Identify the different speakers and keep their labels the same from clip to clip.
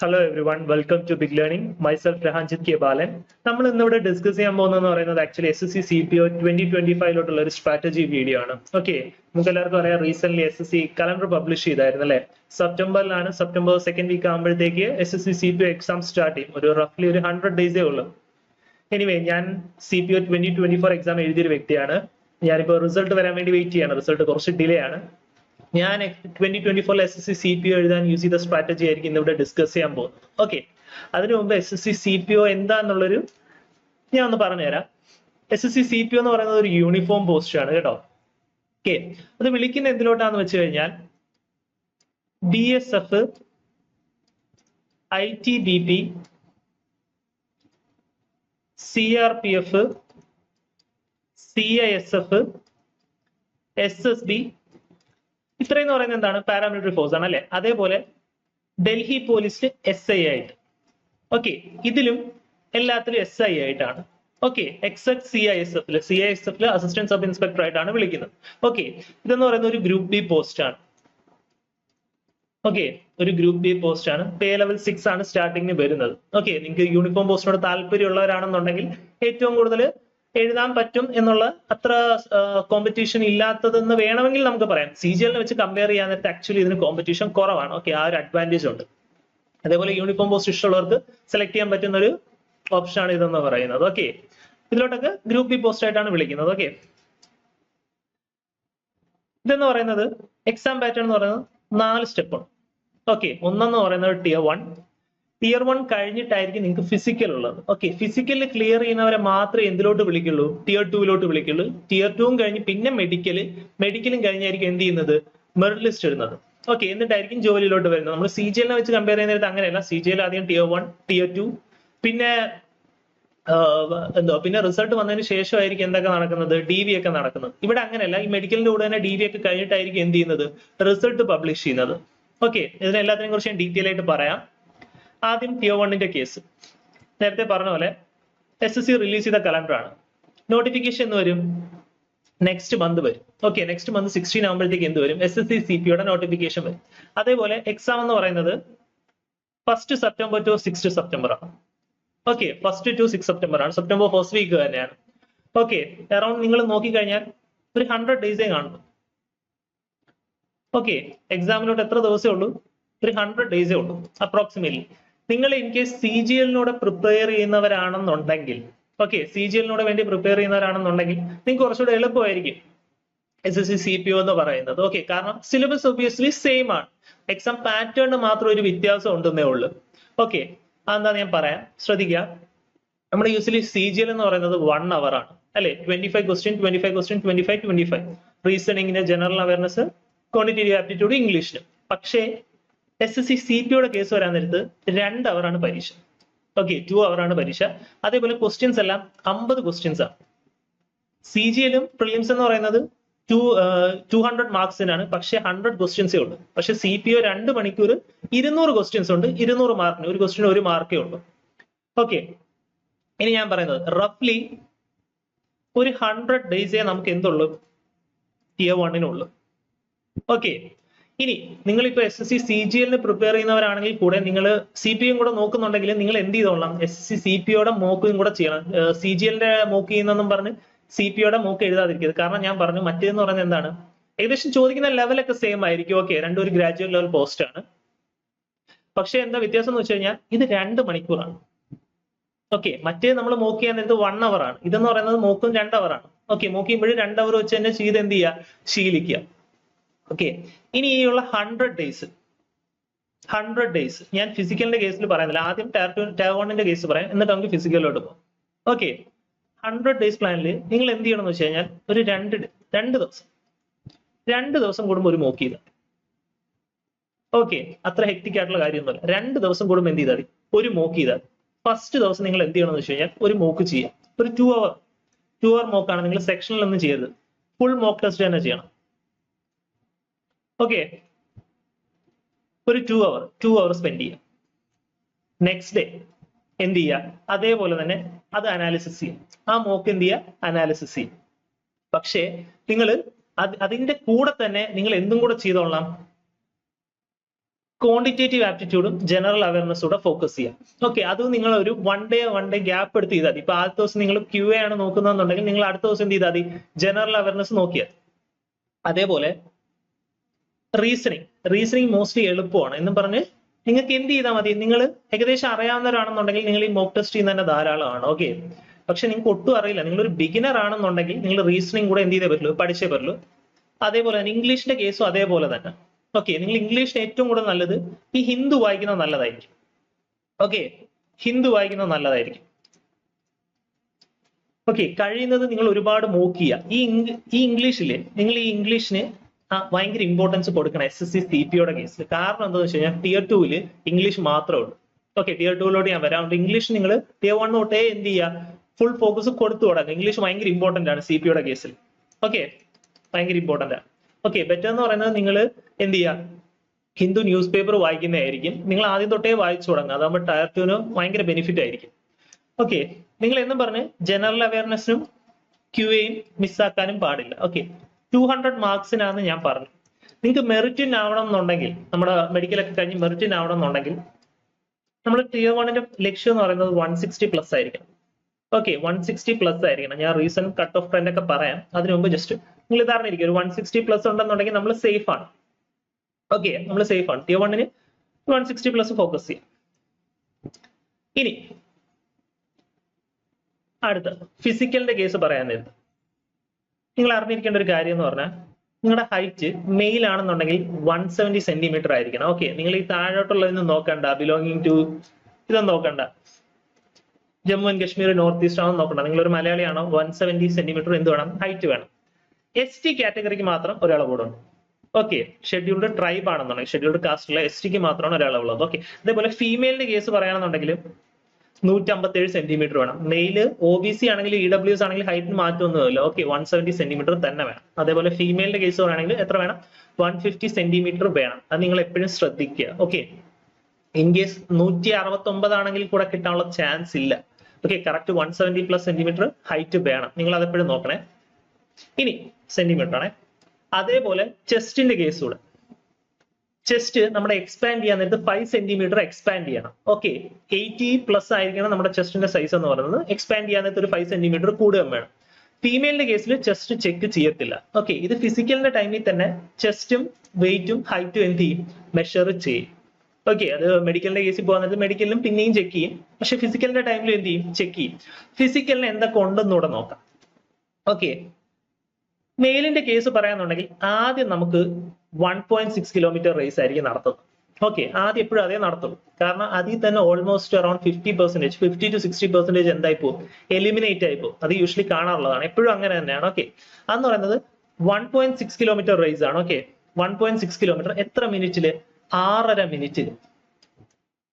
Speaker 1: Hello every one welcome to big learning myself രഹാൻജിത് K ബാലൻ നമ്മൾ ഇന്നിവിടെ discuss ചെയ്യാൻ പോകുന്നതെന്ന് പറയുന്നത് actually S S C C P O twenty twenty ഫൈവിലോട്ടുള്ള ഒരു strategy video ആണ്. ഓക്കെ നമുക്ക് എല്ലാവർക്കും അറിയാം recent S S C calendar publish ചെയ്തായിരുന്നു അല്ലെ? സെപ്റ്റംബറിലാണ് സെപ്റ്റംബർ സെക്കൻഡ് വീക്ക് ആകുമ്പോഴത്തേക്ക് S S C C P O exam start ചെയ്യും. ഒരു റഫ്ലി ഒരു ഹൺഡ്രഡ് ഡേയ്സേ ഉള്ളൂ. എനിവേ ഞാൻ C P O twenty twenty four exam എഴുതിയൊരു വ്യക്തിയാണ്. ഞാനിപ്പോൾ റിസൾട്ട് വരാൻ വേണ്ടി വെയിറ്റ് ചെയ്യാണ്. റിസൾട്ട് കുറച്ച് ഡിലേ ആണ്. ഞാൻ ട്വന്റി ട്വന്റി ഫോറിൽ S S C C P O എഴുതാൻ യൂസ് ചെയ്ത സ്ട്രാറ്റജി ആയിരിക്കും ഇന്നിവിടെ ഡിസ്കസ് ചെയ്യാൻ പോകുന്നത്. ഓക്കെ അതിനു മുമ്പ് S S C C P O എന്താന്നുള്ളൊരു ഞാൻ ഒന്ന് പറഞ്ഞുതരാം. S S C C P O എന്ന് പറയുന്നത് ഒരു യൂണിഫോം പോസ്റ്റ് ആണ് കേട്ടോ. ഓക്കെ അത് വിളിക്കുന്ന എന്തിലോട്ടാന്ന് വെച്ച് കഴിഞ്ഞാൽ B S F I T B P C R P F C I S F S S B ഇത്രയെന്ന് പറയുന്നത് എന്താണ്? പാരാമിലിറ്ററി ഫോഴ്സ് ആണ് അല്ലെ? അതേപോലെ ഡൽഹി പോലീസ് എസ് ഐ ആയിട്ട്. ഓക്കെ ഇതിലും എല്ലാത്തിലും എസ് ഐ ആയിട്ടാണ്. Okay except C I S എഫിൽ സി ഐ എസ് എഫിൽ അസിസ്റ്റന്റ് സബ് ഇൻസ്പെക്ടർ ആയിട്ടാണ് വിളിക്കുന്നത്. ഓക്കെ ഇതെന്ന് പറയുന്നത് ഒരു ഗ്രൂപ്പ് ബി പോസ്റ്റ് ആണ്. ഓക്കെ ഒരു ഗ്രൂപ്പ് ബി പോസ്റ്റ് ആണ്. പേ ലെവൽ സിക്സ് ആണ് സ്റ്റാർട്ടിങ്ങിന് വരുന്നത്. ഓക്കെ നിങ്ങൾക്ക് യൂണിഫോം പോസ്റ്റിനോട് താല്പര്യമുള്ളവരാണെന്നുണ്ടെങ്കിൽ ഏറ്റവും കൂടുതൽ എഴുതാൻ പറ്റും എന്നുള്ള അത്ര കോമ്പറ്റീഷൻ ഇല്ലാത്തതെന്ന് വേണമെങ്കിൽ നമുക്ക് പറയാം. സി ജി എല്ലിനെ വെച്ച് കമ്പയർ ചെയ്യാൻ നേരത്തെ ആക്ച്വലി ഇതിന് കോമ്പറ്റീഷൻ കുറവാണ്. ഓക്കെ ആ ഒരു അഡ്വാന്റേജ് ഉണ്ട്. അതേപോലെ യൂണിഫോം പോസ്റ്റ് ഇഷ്ടമുള്ളവർക്ക് സെലക്ട് ചെയ്യാൻ പറ്റുന്ന ഒരു ഓപ്ഷനാണ് ഇതെന്ന് പറയുന്നത്. ഓക്കെ ഇതിലോട്ടൊക്കെ ഗ്രൂപ്പ് ബി പോസ്റ്റ് ആയിട്ടാണ് വിളിക്കുന്നത്. ഓക്കെ ഇതെന്ന് പറയുന്നത് എക്സാം പാറ്റേൺ എന്ന് പറയുന്നത് നാല് സ്റ്റെപ്പാണ് ഓക്കെ ഒന്നെന്ന് പറയുന്നത് ടിയർ വൺ ടിയർ വൺ കഴിഞ്ഞിട്ടായിരിക്കും നിങ്ങൾക്ക് ഫിസിക്കൽ ഉള്ളത്. ഓക്കെ ഫിസിക്കലിൽ ക്ലിയർ ചെയ്യുന്നവരെ മാത്രമേ എന്തിലോട്ട് വിളിക്കുള്ളൂ? ടിയർ ടൂവിലോട്ട് വിളിക്കുള്ളൂ. ടിയർ ടൂവും കഴിഞ്ഞ് പിന്നെ മെഡിക്കൽ മെഡിക്കലും കഴിഞ്ഞായിരിക്കും എന്ത് ചെയ്യുന്നത്? മെറിറ്റ് ലിസ്റ്റ് ഇടുന്നത്. ഓക്കെ എന്നിട്ടായിരിക്കും ജോലിയിലോട്ട് വരുന്നത്. നമ്മൾ സി ജി എല്ലിനെ വെച്ച് കമ്പയർ ചെയ്യുന്നത് അങ്ങനെയല്ല. സി ജി എൽ ആദ്യം ടിയർ വൺ ടിയർ ടു പിന്നെ എന്തോ പിന്നെ റിസൾട്ട് വന്നതിന് ശേഷമായിരിക്കും എന്തൊക്കെ നടക്കുന്നത്? ഡി വി ഒക്കെ നടക്കുന്നത്. ഇവിടെ അങ്ങനെയല്ല. ഈ മെഡിക്കലിന്റെ കൂടെ തന്നെ ഡി വി ഒക്കെ കഴിഞ്ഞിട്ടായിരിക്കും എന്ത് ചെയ്യുന്നത്? റിസൾട്ട് പബ്ലിഷ് ചെയ്യുന്നത്. ഓക്കെ ഇതിനെല്ലാത്തിനെ കുറിച്ച് ഞാൻ ഡീറ്റെയിൽ ആയിട്ട് പറയാം. ആദ്യം ടിയർ വണ്ണിന്റെ കേസ് നേരത്തെ പറഞ്ഞ പോലെ എസ് എസ് സി റിലീസ് ചെയ്ത കലണ്ടറാണ് നോട്ടിഫിക്കേഷൻ എന്ന് വരും. നെക്സ്റ്റ് മന്ത് വരും. ഓക്കെ നെക്സ്റ്റ് മന്ത് സിക്സ്റ്റീൻ ആകുമ്പോഴത്തേക്ക് എന്ത് വരും? എസ് എസ് സി സി പിയുടെ നോട്ടിഫിക്കേഷൻ വരും. അതേപോലെ എക്സാം എന്ന് പറയുന്നത് first September to six September ആണ്. Okay first to six September ആണ്. സെപ്റ്റംബർ ഫസ്റ്റ് വീക്ക് തന്നെയാണ്. ഓക്കെ അറൌണ്ട് നിങ്ങൾ നോക്കിക്കഴിഞ്ഞാൽ ഒരു ഹൺഡ്രഡ് ഡേയ്സേ കാണുള്ളൂ ഓക്കെ എക്സാമിലോട്ട് എത്ര ദിവസമേ ഉള്ളൂ? ഒരു ഹൺഡ്രഡ് ഡേയ്സേ ഉള്ളൂ അപ്രോക്സിമേറ്റ്ലി നിങ്ങൾ ഇൻ കേസ് സി ജി എല്ലിനോട് പ്രിപ്പയർ ചെയ്യുന്നവരാണെന്നുണ്ടെങ്കിൽ ഓക്കെ സി ജി എല്ലിനോട് വേണ്ടി പ്രിപ്പയർ ചെയ്യുന്നവരാണെന്നുണ്ടെങ്കിൽ നിങ്ങൾക്ക് കുറച്ചുകൂടെ എളുപ്പമായിരിക്കും. S S C C P O എന്ന് പറയുന്നത്. ഓക്കെ കാരണം സിലബസ് ഒബിയസ്ലി സെയിം ആണ്. എക്സാം പാറ്റേൺ മാത്രം ഒരു വ്യത്യാസം ഉണ്ടെന്നേ ഉള്ളൂ. ഓക്കെ അതെന്താ ഞാൻ പറയാം. ശ്രദ്ധിക്കുക. നമ്മുടെ യൂസ്വലി സി ജി എൽ എന്ന് പറയുന്നത് വൺ അവർ ആണ്. അല്ലെ? Twenty five question twenty five question twenty five twenty five റീസണിങ്ങിന് general awareness quantitative aptitude ഇംഗ്ലീഷിന് പക്ഷേ S S C C P യുടെ കേസ് വരാൻ നേരത്ത് രണ്ട് അവറാണ് പരീക്ഷ. ഓക്കെ ടു ആണ് പരീക്ഷ. അതേപോലെ ക്വസ്റ്റ്യൻസ് എല്ലാം അമ്പത് ക്വസ്റ്റ്യൻസ് ആണ്. സി ജി എല്ലും പ്രിലിംസ് എന്ന് പറയുന്നത് ടു ടു ഹൺഡ്രഡ് മാർക്സിനാണ് പക്ഷേ ഹൺഡ്രഡ് ക്വസ്റ്റ്യൻസേ ഉള്ളൂ. പക്ഷെ സി പി ഒ രണ്ട് മണിക്കൂർ ഇരുന്നൂറ് ക്വസ്റ്റ്യൻസ് ഉണ്ട് ഇരുന്നൂറ് മാർക്കിന് ഒരു ക്വസ്റ്റ്യൻ ഒരു മാർക്കേ ഉള്ളൂ. ഓക്കെ ഇനി ഞാൻ പറയുന്നത് റഫ്ലി ഒരു ഹൺഡ്രഡ് ഡേയ്സേ നമുക്ക് എന്തുള്ളൂ? ടിയർ വണ്ണിനുള്ളൂ ഓക്കെ ഇനി നിങ്ങൾ ഇപ്പൊ S S C C G എല്ലിന് പ്രിപ്പയർ ചെയ്യുന്നവരാണെങ്കിൽ കൂടെ നിങ്ങൾ സി പി എം കൂടെ നോക്കുന്നുണ്ടെങ്കിൽ നിങ്ങൾ എന്ത് ചെയ്തോളാം? S S C C P ഓടെ മോക്കും കൂടെ ചെയ്യണം. സി ജി എല്ലിന്റെ മോക്ക് ചെയ്യുന്നെന്നും പറഞ്ഞ് സി പി ഓടെ മോക്ക് എഴുതാതിരിക്കരുത്. കാരണം ഞാൻ പറഞ്ഞു മറ്റേന്ന് പറയുന്നത് എന്താണ്? ഏകദേശം ചോദിക്കുന്ന ലെവലൊക്കെ സെയിം ആയിരിക്കും. ഓക്കെ രണ്ടും ഒരു ഗ്രാജുവേറ്റ് ലെവൽ പോസ്റ്റ് ആണ്. പക്ഷെ എന്താ വ്യത്യാസം എന്ന് വെച്ച് കഴിഞ്ഞാൽ ഇത് രണ്ട് മണിക്കൂറാണ്. ഓക്കെ മറ്റേ നമ്മൾ മോക്ക് ചെയ്യാൻ നേരത്ത് വൺ അവർ ആണ്. ഇതെന്ന് പറയുന്നത് മോക്കും രണ്ട് അവർ ആണ്. ഓക്കെ മോക്ക് ചെയ്യുമ്പോഴും രണ്ട് അവർ വെച്ച് തന്നെ ചെയ്ത് എന്ത് ചെയ്യുക? ശീലിക്കുക. ഓക്കെ ഇനി ഈ ഉള്ള ഹൺഡ്രഡ് ഡേയ്സ് ഹൺഡ്രഡ് ഡേയ്സ് ഞാൻ ഫിസിക്കലിന്റെ കേസിൽ പറയുന്നില്ല. ആദ്യം ടയർ ടു ടയർ വണ്ണിന്റെ കേസ് പറയാം. എന്നിട്ട് നമുക്ക് ഫിസിക്കലിലോട്ട് പോകാം. ഓക്കെ ഹൺഡ്രഡ് ഡേയ്സ് പ്ലാനിൽ നിങ്ങൾ എന്ത് ചെയ്യണം എന്ന് വെച്ച് കഴിഞ്ഞാൽ ഒരു രണ്ട് രണ്ട് ദിവസം. രണ്ട് ദിവസം കൂടുമ്പോൾ ഒരു മോക്ക് ചെയ്താൽ ഓക്കെ അത്ര ഹെക്റ്റിക് ആയിട്ടുള്ള കാര്യമൊന്നുമല്ല. രണ്ട് ദിവസം കൂടുമ്പോൾ എന്ത് ചെയ്താൽ ഒരു മോക്ക് ചെയ്താൽ ഫസ്റ്റ് ദിവസം നിങ്ങൾ എന്ത് ചെയ്യണം എന്ന് വെച്ച് കഴിഞ്ഞാൽ ഒരു മോക്ക് ചെയ്യാം. ഒരു ടു അവർ ടു അവർ മോക്കാണ് നിങ്ങൾ സെക്ഷനിൽ ഒന്നും ചെയ്യരുത്. ഫുൾ മോക്ക് ടെസ്റ്റ് തന്നെ ചെയ്യണം. ഓക്കെ ഒരു two hour two hour spend ചെയ്യാം. നെക്സ്റ്റ് ഡേ എന്ത് ചെയ്യുക അതേപോലെ തന്നെ അത് അനാലിസിസ് ചെയ്യാം. ആ മോക്ക് എന്ത് ചെയ്യുക അനാലിസിസ് ചെയ്യും. പക്ഷേ നിങ്ങൾ അതിന്റെ കൂടെ തന്നെ നിങ്ങൾ എന്തും കൂടെ ചെയ്തോളാം ക്വാണ്ടിറ്റേറ്റീവ് ആപ്റ്റിറ്റ്യൂഡും ജനറൽ അവയർനെസ്സൂടെ ഫോക്കസ് ചെയ്യാം. ഓക്കെ അത് നിങ്ങൾ ഒരു one day one day gap എടുത്ത് ചെയ്താൽ മതി. ഇപ്പൊ ആദ്യത്തെ ദിവസം നിങ്ങൾ ക്യു ആണ് നോക്കുന്നതെന്നുണ്ടെങ്കിൽ നിങ്ങൾ അടുത്ത ദിവസം എന്ത് ചെയ്താൽ മതി? ജനറൽ അവയർനെസ് നോക്കിയാൽ അതേപോലെ റീസണിങ് റീസണിങ് മോസ്റ്റ്ലി എളുപ്പമാണ്. എന്നും പറഞ്ഞ് നിങ്ങൾക്ക് എന്ത് ചെയ്താൽ മതി? നിങ്ങൾ ഏകദേശം അറിയാവുന്നവരാണെന്നുണ്ടെങ്കിൽ നിങ്ങൾ ഈ മോക്ക് ടെസ്റ്റ് ചെയ്യുന്ന തന്നെ ധാരാളമാണ്. ഓക്കെ പക്ഷെ നിങ്ങൾക്ക് ഒട്ടും അറിയില്ല. നിങ്ങൾ ഒരു ബിഗിനർ ആണെന്നുണ്ടെങ്കിൽ നിങ്ങൾ റീസണിങ് കൂടെ എന്ത് ചെയ്തേ പറ്റുള്ളൂ? പഠിച്ചേ പറ്റുള്ളൂ. അതേപോലെ തന്നെ ഇംഗ്ലീഷിന്റെ കേസും അതേപോലെ തന്നെ. ഓക്കെ നിങ്ങൾ ഇംഗ്ലീഷിന് ഏറ്റവും കൂടുതൽ നല്ലത് ഈ ഹിന്ദു വായിക്കുന്നത് നല്ലതായിരിക്കും. ഓക്കെ ഹിന്ദു വായിക്കുന്നത് നല്ലതായിരിക്കും. ഓക്കെ കഴിയുന്നത് നിങ്ങൾ ഒരുപാട് മോക്ക് ചെയ്യുക. ഈ ഈ ഇംഗ്ലീഷിൽ നിങ്ങൾ ഈ ഇംഗ്ലീഷിന് ഭയങ്കര ഇമ്പോർട്ടൻസ് കൊടുക്കണം എസ് എസ് സി സി പിയുടെ കേസിൽ കാരണം എന്താണെന്ന് വെച്ച് കഴിഞ്ഞാൽ ടിയർ ടൂവിൽ ഇംഗ്ലീഷ് മാത്രമേ ഉള്ളൂ. ഓക്കെ ടിയർ ടൂവിലോട്ട് ഞാൻ വരാം. ഇംഗ്ലീഷ് നിങ്ങൾ ടിയർ വൺ തൊട്ടേ എന്ത് ചെയ്യുക ഫുൾ ഫോക്കസ് കൊടുത്തു തുടങ്ങുക ഇംഗ്ലീഷ് ഭയങ്കര ഇമ്പോർട്ടന്റ് ആണ് സി പിയുടെ കേസിൽ ഓക്കെ ഭയങ്കര ഇമ്പോർട്ടന്റ് ആണ്. ഓക്കെ ബെറ്റർ എന്ന് പറയുന്നത് നിങ്ങൾ എന്ത് ചെയ്യുക ഹിന്ദു ന്യൂസ് പേപ്പർ വായിക്കുന്നതായിരിക്കും. നിങ്ങൾ ആദ്യം തൊട്ടേ വായിച്ചു തുടങ്ങുക. അതാകുമ്പോൾ ടയർ ടൂവിന് ഭയങ്കര ബെനിഫിറ്റ് ആയിരിക്കും. ഓക്കെ നിങ്ങൾ എന്നും പറഞ്ഞ് ജനറൽ അവയർനെസ്സിനും ക്യു എയും മിസ്സാക്കാനും പാടില്ല. ഓക്കെ ടു ഹൺഡ്രഡ് മാർക്സിനാന്ന് ഞാൻ പറഞ്ഞു. നിങ്ങൾക്ക് മെറിറ്റിനാവണം എന്നുണ്ടെങ്കിൽ നമ്മുടെ മെഡിക്കൽ ഒക്കെ കഴിഞ്ഞ് മെറിറ്റിനാവണം എന്നുണ്ടെങ്കിൽ നമ്മുടെ ടിയർ വണ്ണിന്റെ ലക്ഷ്യം എന്ന് പറയുന്നത് വൺ സിക്സ്റ്റി പ്ലസ് ആയിരിക്കണം. ഓക്കെ വൺ സിക്സ്റ്റി പ്ലസ് ആയിരിക്കണം. ഞാൻ റീസൺ കട്ട് ഓഫ് ട്രെൻഡ് ഒക്കെ പറയാം. അതിനു മുമ്പ് ജസ്റ്റ് നിങ്ങൾ ഇത് അറിഞ്ഞിരിക്കും ഒരു വൺ സിക്സ്റ്റി പ്ലസ് ഉണ്ടെന്നുണ്ടെങ്കിൽ നമ്മൾ സേഫ് ആണ്. ഓക്കെ നമ്മൾ സേഫ് ആണ്. ടിയർ വണ്ണിന് വൺ സിക്സ്റ്റി പ്ലസ് ഫോക്കസ് ചെയ്യാം. ഇനി അടുത്ത. ഫിസിക്കലിന്റെ കേസ് പറയാൻ നേരത്ത്. നിങ്ങൾ അറിഞ്ഞിരിക്കേണ്ട ഒരു കാര്യം എന്ന് പറഞ്ഞാൽ നിങ്ങളുടെ ഹൈറ്റ് മെയിൽ ആണെന്നുണ്ടെങ്കിൽ വൺ സെവന്റി സെന്റിമീറ്റർ ആയിരിക്കണം. ഓക്കെ നിങ്ങൾ ഈ താഴോട്ടുള്ളതൊന്നും നോക്കണ്ട. ബിലോങ്ങിങ് ടു ഇതൊന്നും നോക്കണ്ട. Jammu and Kashmir north east ആണെന്ന് നോക്കണ്ട. നിങ്ങൾ ഒരു മലയാളിയാണോ വൺ സെവന്റി സെന്റിമീറ്റർ എന്ത് വേണം? ഹൈറ്റ് വേണം. എസ് ടി കാറ്റഗറിക്ക് മാത്രം ഒരളവുകളുണ്ട് ഓക്കെ ഷെഡ്യൂൾഡ് ട്രൈബ് ആണെന്നുണ്ടെങ്കിൽ ഷെഡ്യൂൾഡ് കാസ്റ്റിലെ എസ് ടിക്ക് മാത്രമാണ് ഒരളവുള്ളത് ഓക്കെ അതേപോലെ ഫീമെയിലിന്റെ കേസ് പറയുകയാണെന്നുണ്ടെങ്കിൽ നൂറ്റമ്പത്തേഴ് സെന്റിമീറ്റർ വേണം. മെയിൽ ഒ ബി സി ആണെങ്കിൽ ഇ ഡബ്ല്യു എസ് ആണെങ്കിൽ ഹൈറ്റിന് മാറ്റമൊന്നുമില്ല. ഓക്കെ വൺ സെവന്റി സെന്റിമീറ്റർ തന്നെ വേണം. അതേപോലെ ഫീമെയിലിന്റെ കേസ് പറയുകയാണെങ്കിൽ എത്ര വേണം? വൺ ഫിഫ്റ്റി സെന്റിമീറ്റർ വേണം. അത് നിങ്ങൾ എപ്പോഴും ശ്രദ്ധിക്കുക. ഓക്കെ ഇൻ കേസ് നൂറ്റി അറുപത്തി ഒമ്പതാണെങ്കിൽ കൂടെ കിട്ടാനുള്ള ചാൻസ് ഇല്ല. Okay correct one seventy plus centimetre height വേണം. നിങ്ങൾ അതെപ്പോഴും നോക്കണേ. ഇനി സെന്റിമീറ്റർ ആണേ. അതേപോലെ ചെസ്റ്റിന്റെ കേസ് കൂടെ. ചെസ്റ്റ് നമ്മുടെ എക്സ്പാൻഡ് ചെയ്യാൻ നേരത്ത് ഫൈവ് സെന്റിമീറ്റർ എക്സ്പാൻഡ് ചെയ്യണം. ഓക്കെ എയ്റ്റി പ്ലസ് ആയിരിക്കണം നമ്മുടെ ചെസ്റ്റിന്റെ സൈസ് എന്ന് പറയുന്നത്. എക്സ്പാൻഡ് ചെയ്യാൻ നേരത്ത് ഒരു ഫൈവ് സെന്റിമീറ്റർ കൂടുതൽ വേണം. ഫീമെയിലിന്റെ കേസിൽ ചെസ്റ്റ് ചെക്ക് ചെയ്യത്തില്ല. ഓക്കെ ഇത് ഫിസിക്കലിന്റെ ടൈമിൽ തന്നെ ചെസ്റ്റും വെയിറ്റും ഹൈറ്റും എന്ത് ചെയ്യും? മെഷർ ചെയ്യും. ഓക്കെ അത് മെഡിക്കലിന്റെ കേസിൽ പോകാൻ നേരത്ത് മെഡിക്കലിലും പിന്നെയും ചെക്ക് ചെയ്യും. പക്ഷെ ഫിസിക്കലിന്റെ ടൈമിൽ എന്ത് ചെയ്യും? ചെക്ക് ചെയ്യും. ഫിസിക്കലിന് എന്തൊക്കെ ഉണ്ടെന്നൂടെ നോക്കാം. ഓക്കെ മെയിലിന്റെ കേസ് പറയാന്നുണ്ടെങ്കിൽ ആദ്യം നമുക്ക് one point six kilometre race ആയിരിക്കും നടത്തുന്നത്. ഓക്കെ ആദ്യം എപ്പോഴും അതേ നടത്തുള്ളൂ. കാരണം അതിൽ തന്നെ almost around fifty percentage fifty to sixty percentage എന്തായി പോകും? എലിമിനേറ്റ് ആയി പോകും. അത് യൂഷ്വലി കാണാറുള്ളതാണ്. എപ്പോഴും അങ്ങനെ തന്നെയാണ്. ഓക്കെ അന്ന് പറയുന്നത് one point six kilometre race ആണ്. Okay one point six kilometre എത്ര മിനിറ്റിൽ ആറര മിനിറ്റിൽ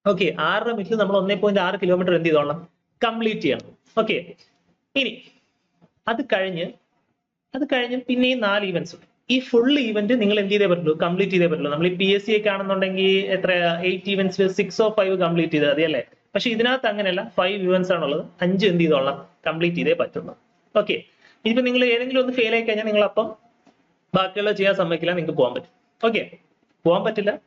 Speaker 1: ഓക്കെ ആറര മിനിറ്റിൽ നമ്മൾ ഒന്നേ പോയിന്റ് ആറ് കിലോമീറ്റർ എന്ത് ചെയ്തോളണം കംപ്ലീറ്റ് ചെയ്യണം. ഓക്കെ ഇനി അത് കഴിഞ്ഞ് അത് കഴിഞ്ഞ് പിന്നെയും നാല് ഇവന്റ്സ് ഉണ്ട്. ഈ ഫുൾ ഈവന്റ് നിങ്ങൾ എന്ത് ചെയ്തേ പറ്റുള്ളൂ? കംപ്ലീറ്റ് ചെയ്തേ പറ്റുള്ളൂ. നമ്മൾ ഈ പി എസ് സി ഒക്കെ ആണെന്നുണ്ടെങ്കിൽ എത്ര eight events six or five complete ചെയ്താൽ മതി അല്ലേ? പക്ഷെ ഇതിനകത്ത് അങ്ങനെയല്ല. ഫൈവ് ഇവന്റ്സ് ആണുള്ളത്. അഞ്ച് എന്ത് ചെയ്തോളാം? കംപ്ലീറ്റ് ചെയ്തേ പറ്റുള്ളൂ. ഓക്കെ ഇനിയിപ്പോ നിങ്ങൾ ഏതെങ്കിലും ഒന്ന് ഫെയിൽ ആയി കഴിഞ്ഞാൽ നിങ്ങൾ അപ്പം ബാക്കിയുള്ള ചെയ്യാൻ സമ്മതിക്കില്ല. നിങ്ങൾക്ക് പോകാൻ പറ്റും. ഓക്കെ പോകാൻ പറ്റില്ല.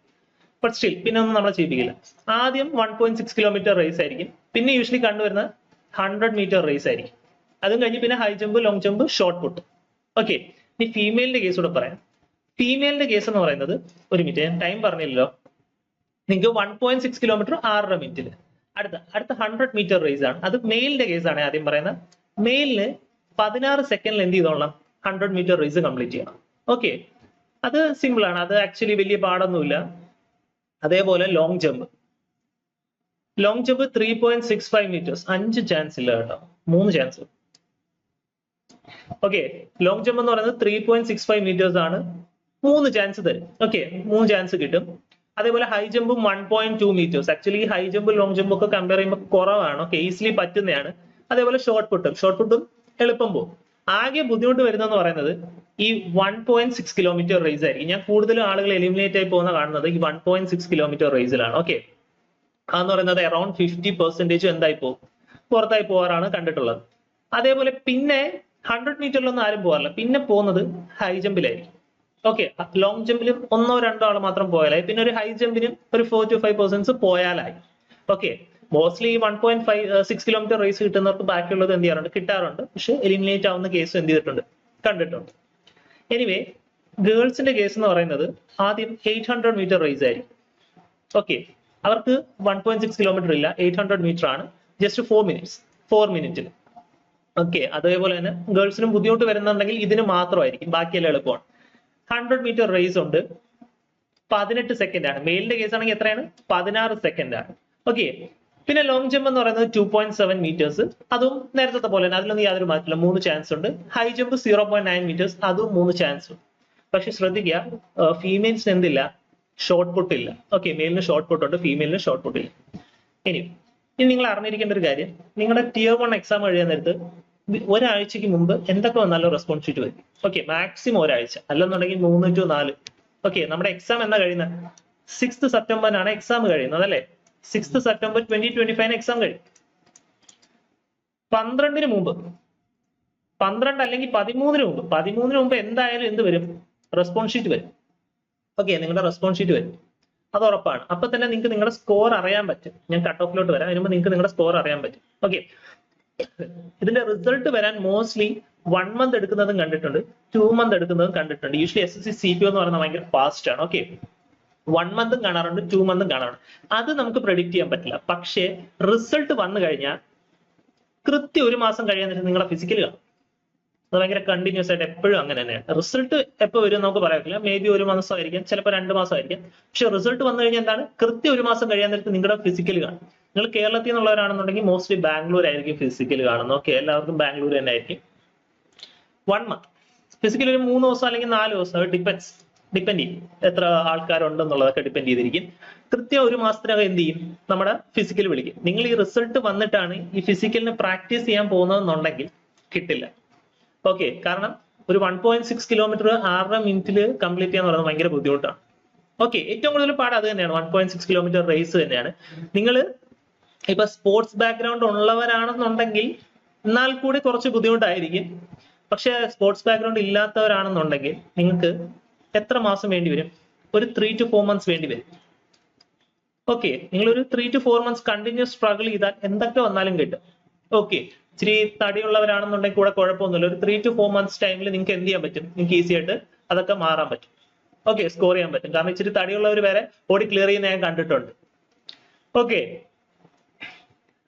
Speaker 1: ബട്ട് സ്റ്റിൽ പിന്നെ ഒന്നും നമ്മളെ ചെയ്യിപ്പിക്കില്ല. ആദ്യം one point six kilometre race ആയിരിക്കും. പിന്നെ യൂഷ്വലി കണ്ടുവരുന്ന ഹൺഡ്രഡ് മീറ്റർ റേസ് ആയിരിക്കും. അതും കഴിഞ്ഞ് പിന്നെ high jump long jump shot put okay ഇനി ഫീമെയിലിന്റെ കേസ് കൂടെ പറയാം. ഫീമെയിലിന്റെ കേസ് എന്ന് പറയുന്നത് ഒരു മിനിറ്റ് ഞാൻ ടൈം പറഞ്ഞില്ലല്ലോ. നിങ്ങൾക്ക് വൺ പോയിന്റ് സിക്സ് കിലോമീറ്റർ ആറര മിനിറ്റിൽ അടുത്ത അടുത്ത ഹൺഡ്രഡ് മീറ്റർ റേസ് ആണ്. അത് മെയിലിന്റെ കേസാണ് ആദ്യം പറയുന്നത്. മെയിലിന് പതിനാറ് സെക്കൻഡിൽ എന്ത് ചെയ്തോളാം ഹൺഡ്രഡ് മീറ്റർ റേസ് കംപ്ലീറ്റ് ചെയ്യണം. ഓക്കെ അത് സിമ്പിൾ ആണ്. അത് ആക്ച്വലി വലിയ പാടൊന്നുമില്ല. അതേപോലെ long jump long jump three point six five metres അഞ്ച് ചാൻസ് ഇല്ല കേട്ടോ. മൂന്ന് ചാൻസ് ഓക്കെ ലോങ് ജമ്പ് എന്ന് പറയുന്നത് three point six five metres ആണ്. മൂന്ന് ചാൻസ് തരും. ഓക്കെ മൂന്ന് ചാൻസ് കിട്ടും. അതേപോലെ high ജമ്പും one point two metres actually high ജമ്പും long ജമ്പും ഒക്കെ കമ്പയർ ചെയ്യുമ്പോൾ കുറവാണ്. ഓക്കെ ഈസിലി പറ്റുന്നതാണ്. അതേപോലെ ഷോർട്ട് പുട്ടും ഷോർട്ട് പുട്ടും എളുപ്പം പോകും ആകെ ബുദ്ധിമുട്ട് വരുന്നതെന്ന് പറയുന്നത് ഈ one point six kilometre race ആയിരിക്കും. ഞാൻ കൂടുതലും ആളുകൾ എലിമിനേറ്റ് ആയി പോകുന്ന കാണുന്നത് ഈ വൺ പോയിന്റ് സിക്സ് കിലോമീറ്റർ റേസിലാണ് ഓക്കെ അതെന്ന് പറയുന്നത് അറൌണ്ട് ഫിഫ്റ്റി പെർസെന്റേജ് എന്തായി പോകും പുറത്തായി പോകാറാണ് കണ്ടിട്ടുള്ളത്. അതേപോലെ പിന്നെ ഹൺഡ്രഡ് മീറ്ററിലൊന്നും ആരും പോകാറില്ല. പിന്നെ പോകുന്നത് ഹൈ ജമ്പിലായിരിക്കും ഓക്കെ ലോങ് ജമ്പിലും ഒന്നോ രണ്ടോ ആൾ മാത്രം പോയാലായി. പിന്നെ ഒരു ഹൈ ജമ്പിനും ഒരു four to five percents പോയാലായി. Okay mostly one point five six kilometre race കിട്ടുന്നവർക്ക് ബാക്കിയുള്ളത് എന്ത് ചെയ്യാറുണ്ട്? കിട്ടാറുണ്ട്. പക്ഷെ എലിമിനേറ്റ് ആവുന്ന കേസ് എന്ത് ചെയ്തിട്ടുണ്ട്? കണ്ടിട്ടുണ്ട്. എനിവേ ഗേൾസിന്റെ കേസ് എന്ന് പറയുന്നത് ആദ്യം എയ്റ്റ് ഹൺഡ്രഡ് മീറ്റർ റേസ് ആയിരിക്കും. ഓക്കെ അവർക്ക് വൺ പോയിന്റ് സിക്സ് കിലോമീറ്റർ ഇല്ല. എയ്റ്റ് ഹൺഡ്രഡ് മീറ്റർ ആണ്. ജസ്റ്റ് ഫോർ മിനിറ്റ്സ് ഫോർ മിനിറ്റിൽ ഓക്കെ അതേപോലെ തന്നെ ഗേൾസിനും ബുദ്ധിമുട്ട് വരുന്നുണ്ടെങ്കിൽ ഇതിന് മാത്രമായിരിക്കും. ബാക്കിയെല്ലാം എളുപ്പമാണ്. ഹൺഡ്രഡ് മീറ്റർ റേസ് ഉണ്ട്. പതിനെട്ട് സെക്കൻഡ് ആണ്. മെയിലിന്റെ കേസ് ആണെങ്കിൽ എത്രയാണ്? പതിനാറ് സെക്കൻഡ് ആണ്. ഓക്കെ പിന്നെ ലോങ് ജമ്പ് എന്ന് പറയുന്നത് ടു പോയിന്റ് സെവൻ മീറ്റേഴ്സ് അതും നേരത്തെ പോലെ തന്നെ അതിലൊന്നും യാതൊരു മാറ്റമില്ല. മൂന്ന് ചാൻസ് ഉണ്ട്. High jump zero point nine metres അതും മൂന്ന് ചാൻസ് ഉണ്ട്. പക്ഷെ ശ്രദ്ധിക്കുക ഫീമെയിൽസിന് എന്തില്ല? ഷോർട്ട് പുട്ട് ഇല്ല. ഓക്കെ മെയിലിന് ഷോർട്ട് പുട്ട് ഉണ്ട് ഫീമെയിലിന് ഷോർട്ട് പുട്ട് ഇല്ല. ഇനി ഇനി നിങ്ങൾ അറിഞ്ഞിരിക്കേണ്ട ഒരു കാര്യം. നിങ്ങളുടെ ടിയർ വൺ എക്സാം എഴുതാൻ നേരത്ത് ഒരാഴ്ചക്ക് മുമ്പ് എന്തൊക്കെ വന്നാലും റെസ്പോൺസ് ഷീറ്റ് വരും. ഓക്കെ മാക്സിമം ഒരാഴ്ച. അല്ലെന്നുണ്ടെങ്കിൽ മൂന്ന് ടു നാല്. ഓക്കെ നമ്മുടെ എക്സാം എന്നാ കഴിയുന്നത്? സിക്സ് സെപ്റ്റംബറിനാണ് എക്സാം കഴിയുന്നത് അല്ലേ? Six September twenty twenty five exam കഴിയും. പന്ത്രണ്ടിന് മുമ്പ്. പന്ത്രണ്ട് അല്ലെങ്കിൽ പതിമൂന്നിന് മുമ്പ്. പതിമൂന്നിന് മുമ്പ് എന്തായാലും എന്ത് വരും? റെസ്പോൺസ് ഷീറ്റ് വരും. ഓക്കെ നിങ്ങളുടെ റെസ്പോൺസ് ഷീറ്റ് വരും. അത് ഉറപ്പാണ്. അപ്പൊ തന്നെ നിങ്ങൾക്ക് നിങ്ങളുടെ സ്കോർ അറിയാൻ പറ്റും. ഞാൻ കട്ട് ഓഫിലോട്ട് വരാം. അതിനുമ്പോൾ നിങ്ങൾക്ക് നിങ്ങളുടെ സ്കോർ അറിയാൻ പറ്റും. ഓക്കെ ഇതിന്റെ റിസൾട്ട് വരാൻ മോസ്റ്റ്ലി വൺ മന്ത് എടുക്കുന്നതും കണ്ടിട്ടുണ്ട് ടു മന്ത് എടുക്കുന്നതും കണ്ടിട്ടുണ്ട്. Usually S S C C P എന്ന് പറയുന്നത് ഭയങ്കര ഫാസ്റ്റ് ആണ് ഓക്കെ വൺ മന്തും കാണാറുണ്ട് ടു മന്തും കാണാറുണ്ട്. അത് നമുക്ക് പ്രെഡിക്റ്റ് ചെയ്യാൻ പറ്റില്ല. പക്ഷേ റിസൾട്ട് വന്നു കഴിഞ്ഞാൽ കൃത്യം ഒരു മാസം കഴിയാൻ നേരത്ത് നിങ്ങളുടെ ഫിസിക്കൽ കാണും. അത് ഭയങ്കര കണ്ടിന്യൂസ് ആയിട്ട് എപ്പോഴും അങ്ങനെ തന്നെയാണ്. റിസൾട്ട് എപ്പോൾ വരും നമുക്ക് പറയാൻ പറ്റില്ല. മേ ബി ഒരു മാസമായിരിക്കാം ചിലപ്പോൾ രണ്ട് മാസമായിരിക്കാം. പക്ഷെ റിസൾട്ട് വന്നു കഴിഞ്ഞാൽ എന്താണ്? കൃത്യം ഒരു മാസം കഴിയാൻ നിങ്ങളുടെ ഫിസിക്കൽ കാണും. നിങ്ങൾ കേരളത്തിൽ നിന്നുള്ളവരാണെന്നുണ്ടെങ്കിൽ മോസ്റ്റ്ലി ബാംഗ്ലൂർ ആയിരിക്കും ഫിസിക്കൽ കാണുന്നത്. ഓക്കെ എല്ലാവർക്കും ബാംഗ്ലൂർ തന്നെ ആയിരിക്കും വൺ മന്ത് ഫിസിക്കൽ ഒരു മൂന്ന് ദിവസം അല്ലെങ്കിൽ നാല് ദിവസം ഡിപ്പെൻസ് ഡിപ്പെൻഡ് ചെയ്യും എത്ര ആൾക്കാരുണ്ടെന്നുള്ളതൊക്കെ ഡിപ്പെൻഡ് ചെയ്തിരിക്കും. കൃത്യം ഒരു മാസത്തിനകം എന്ത് ചെയ്യും? നമ്മുടെ ഫിസിക്കൽ വിളിക്കും. നിങ്ങൾ ഈ റിസൾട്ട് വന്നിട്ടാണ് ഈ ഫിസിക്കലിന് പ്രാക്ടീസ് ചെയ്യാൻ പോകുന്നതെന്നുണ്ടെങ്കിൽ കിട്ടില്ല. ഓക്കെ കാരണം ഒരു വൺ പോയിന്റ് സിക്സ് കിലോമീറ്റർ ആറര മിനിറ്റിൽ കംപ്ലീറ്റ് ചെയ്യാന്ന് പറയുന്നത് ഭയങ്കര ബുദ്ധിമുട്ടാണ്. ഓക്കെ ഏറ്റവും കൂടുതൽ പാട് അത് തന്നെയാണ്. One point six kilometre race തന്നെയാണ്. നിങ്ങൾ ഇപ്പൊ സ്പോർട്സ് ബാക്ക്ഗ്രൗണ്ട് ഉള്ളവരാണെന്നുണ്ടെങ്കിൽ എന്നാൽ കൂടി കുറച്ച് ബുദ്ധിമുട്ടായിരിക്കും. പക്ഷെ സ്പോർട്സ് ബാക്ക്ഗ്രൗണ്ട് ഇല്ലാത്തവരാണെന്നുണ്ടെങ്കിൽ നിങ്ങൾക്ക് എത്ര മാസം വേണ്ടി വരും? ഒരു ത്രീ ടു ഫോർ മന്ത്സ് വേണ്ടി വരും. ഓക്കെ നിങ്ങൾ ഒരു three to four months continuous struggle ചെയ്താൽ എന്തൊക്കെ വന്നാലും കിട്ടും. ഓക്കെ ഇച്ചിരി തടിയുള്ളവരാണെന്നുണ്ടെങ്കിൽ കൂടെ കുഴപ്പമൊന്നുമില്ല. ഒരു ത്രീ ടു ഫോർ മന്ത്സ് ടൈമിൽ നിങ്ങൾക്ക് എന്ത് ചെയ്യാൻ പറ്റും? നിങ്ങൾക്ക് ഈസി ആയിട്ട് അതൊക്കെ മാറാൻ പറ്റും. ഓക്കെ സ്കോർ ചെയ്യാൻ പറ്റും. കാരണം ഇച്ചിരി തടിയുള്ളവർ വരെ ഓടി ക്ലിയർ ചെയ്യുന്ന ഞാൻ കണ്ടിട്ടുണ്ട്. Okay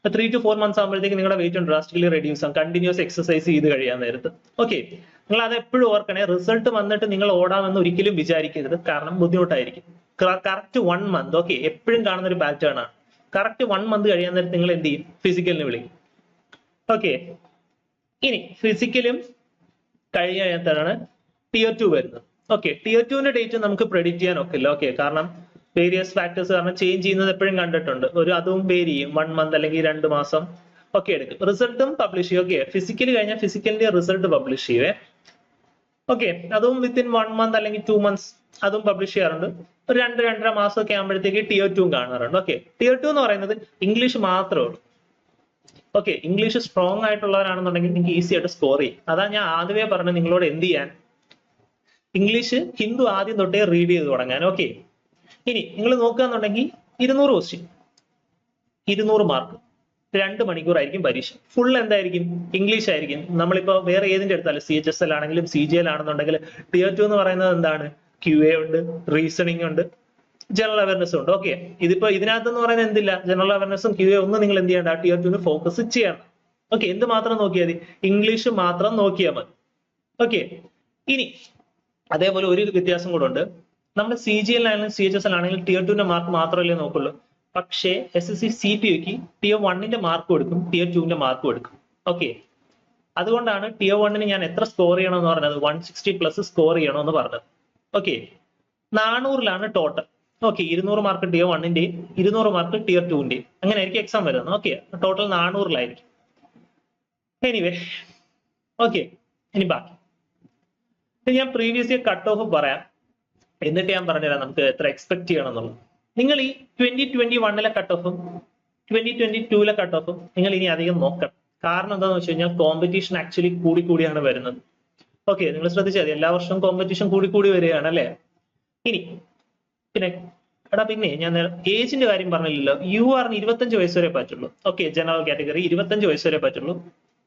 Speaker 1: three to four months ആകുമ്പോഴത്തേക്ക് നിങ്ങളുടെ വെയിറ്റ് ഡ്രാസ്റ്റിക്കലി റെഡ്യൂസ് ആകും കണ്ടിന്യൂസ് എക്സസൈസ് ചെയ്ത് കഴിയാൻ നേരത്ത്. ഓക്കെ നിങ്ങൾ അത് എപ്പോഴും ഓർക്കണേ റിസൾട്ട് വന്നിട്ട് നിങ്ങൾ ഓടാമെന്ന് ഒരിക്കലും വിചാരിക്കരുത്. കാരണം ബുദ്ധിമുട്ടായിരിക്കും. കറക്റ്റ് വൺ മന്ത് ഓക്കെ എപ്പോഴും കാണുന്ന ഒരു പാറ്റേൺ ആണ്. കറക്റ്റ് വൺ മന്ത് കഴിയാൻ നേരത്ത് നിങ്ങൾ എന്ത് ചെയ്യും? ഫിസിക്കലിന് വിളിക്കും. ഓക്കെ ഇനി ഫിസിക്കലും കഴിഞ്ഞാണ് ടിയർ ടു വരുന്നത്. ഓക്കെ ടിയർ ടുവിന്റെ ഡേറ്റ് നമുക്ക് പ്രെഡിക്റ്റ് ചെയ്യാൻ ഒക്കില്ല. ഓക്കെ കാരണം വേരിയസ് ഫാക്ടേഴ്സ് കാരണം ചേഞ്ച് ചെയ്യുന്നത് എപ്പോഴും കണ്ടിട്ടുണ്ട്. ഒരു അതും വേരി ചെയ്യും. വൺ മന്ത് അല്ലെങ്കിൽ രണ്ട് മാസം ഒക്കെ എടുക്കും. റിസൾട്ടും പബ്ലിഷ് ചെയ്യും. ഓക്കെ ഫിസിക്കലി കഴിഞ്ഞാൽ ഫിസിക്കലിന്റെ റിസൾട്ട് പബ്ലിഷ് ചെയ്യേ ഓക്കെ അതും വിത്തിൻ വൺ മന്ത് അല്ലെങ്കിൽ ടു മന്ത്സ് അതും പബ്ലിഷ് ചെയ്യാറുണ്ട്. ഒരു രണ്ട് രണ്ടര മാസം ഒക്കെ ആകുമ്പോഴത്തേക്ക് ടിയർ ടു കാണാറുണ്ട്. ഓക്കെ ടിയർ ടു എന്ന് പറയുന്നത് ഇംഗ്ലീഷ് മാത്രമേ ഉള്ളൂ. ഓക്കെ ഇംഗ്ലീഷ് സ്ട്രോങ് ആയിട്ടുള്ളവരാണെന്നുണ്ടെങ്കിൽ നിങ്ങൾക്ക് ഈസി ആയിട്ട് സ്കോർ ചെയ്യും. അതാ ഞാൻ ആദ്യമേ പറഞ്ഞത് നിങ്ങളോട് എന്ത് ചെയ്യാൻ? ഇംഗ്ലീഷ് ഹിന്ദു ആദ്യം തൊട്ടേ റീഡ് ചെയ്ത് തുടങ്ങാൻ. ഓക്കെ ഇനി നിങ്ങൾ നോക്കുകയാണെന്നുണ്ടെങ്കിൽ ഇരുന്നൂറ് ക്വസ്റ്റ്യൻ ഇരുന്നൂറ് മാർക്ക് രണ്ട് മണിക്കൂറായിരിക്കും പരീക്ഷ. ഫുൾ എന്തായിരിക്കും? ഇംഗ്ലീഷ് ആയിരിക്കും. നമ്മളിപ്പോ വേറെ ഏതിന്റെ എടുത്താലും സി എച്ച് എസ് എൽ ആണെങ്കിലും സി ജി എൽ ആണെന്നുണ്ടെങ്കിൽ ടിയർ ടു എന്ന് പറയുന്നത് എന്താണ്? ക്യു എ ഉണ്ട് റീസണിങ് ഉണ്ട് ജനറൽ അവയർനെസ് ഉണ്ട്. ഓക്കെ ഇതിപ്പോ ഇതിനകത്ത് എന്ന് പറയുന്നത് എന്തില്ല? ജനറൽ അവയർനെസ്സും ക്യു എ ഒന്നും നിങ്ങൾ എന്ത് ചെയ്യണ്ട. ടിയർ ടുവിന് ഫോക്കസ് ചെയ്യണം ഓക്കെ എന്ത് മാത്രം നോക്കിയാൽ മതി? ഇംഗ്ലീഷ് മാത്രം നോക്കിയാൽ മതി. ഓക്കെ ഇനി അതേപോലെ ഒരു വ്യത്യാസം കൂടെ ഉണ്ട്. നമ്മുടെ സി ജി എൽ ആണെങ്കിലും സി എച്ച് എസ് എൽ ആണെങ്കിലും ടിയർ ടുവിന്റെ മാർക്ക് മാത്രമല്ലേ നോക്കുള്ളൂ. പക്ഷേ S S C C T ഒക്ക് ടിയർ വണ്ണിന്റെ മാർക്ക് കൊടുക്കും ടിയർ ടുവിന്റെ മാർക്ക് കൊടുക്കും. ഓക്കെ അതുകൊണ്ടാണ് ടിയർ വണ്ണിന് ഞാൻ എത്ര സ്കോർ ചെയ്യണമെന്ന് പറഞ്ഞത്? വൺ സിക്സ്റ്റി പ്ലസ് സ്കോർ ചെയ്യണമെന്ന് പറഞ്ഞത്. ഓക്കെ നാനൂറിലാണ് ടോട്ടൽ ഓക്കെ ഇരുന്നൂറ് മാർക്ക് ടിയർ വണ്ണിന്റെയും ഇരുന്നൂറ് മാർക്ക് ടിയർ ടുവിന്റെയും അങ്ങനെ ആയിരിക്കും എക്സാം വരുന്നത്. ഓക്കെ ടോട്ടൽ നാനൂറിലായിരിക്കും. എനിവേ ഓക്കെ ഇനി ബാക്കി. ഞാൻ പ്രീവിയസ് ഇയർ കട്ട് ഓഫ് പറയാം. എന്നിട്ട് ഞാൻ പറഞ്ഞുതരാം നമുക്ക് എത്ര എക്സ്പെക്ട് ചെയ്യണം എന്നുള്ളത് നിങ്ങൾ ഈ ട്വന്റി ട്വന്റി വണ്ണിലെ കട്ട് ഓഫും ട്വന്റി ട്വന്റി ടൂലെ കട്ട് ഓഫും നിങ്ങൾ ഇനി അധികം നോക്കണം. കാരണം എന്താന്ന് വെച്ച് കഴിഞ്ഞാൽ കോമ്പറ്റീഷൻ ആക്ച്വലി കൂടി കൂടിയാണ് വരുന്നത്. ഓക്കെ നിങ്ങൾ ശ്രദ്ധിച്ചാൽ മതി. എല്ലാ വർഷവും കോമ്പറ്റീഷൻ കൂടി കൂടി വരികയാണ് അല്ലേ? ഇനി പിന്നെ എടാ പിന്നെ ഞാൻ ഏജിന്റെ കാര്യം പറഞ്ഞില്ലല്ലോ. യു ആറിന് ഇരുപത്തഞ്ച് വയസ്സ് വരെ പറ്റുള്ളൂ. ഓക്കെ ജനറൽ കാറ്റഗറി ഇരുപത്തഞ്ച് വയസ്സ് വരെ പറ്റുള്ളൂ.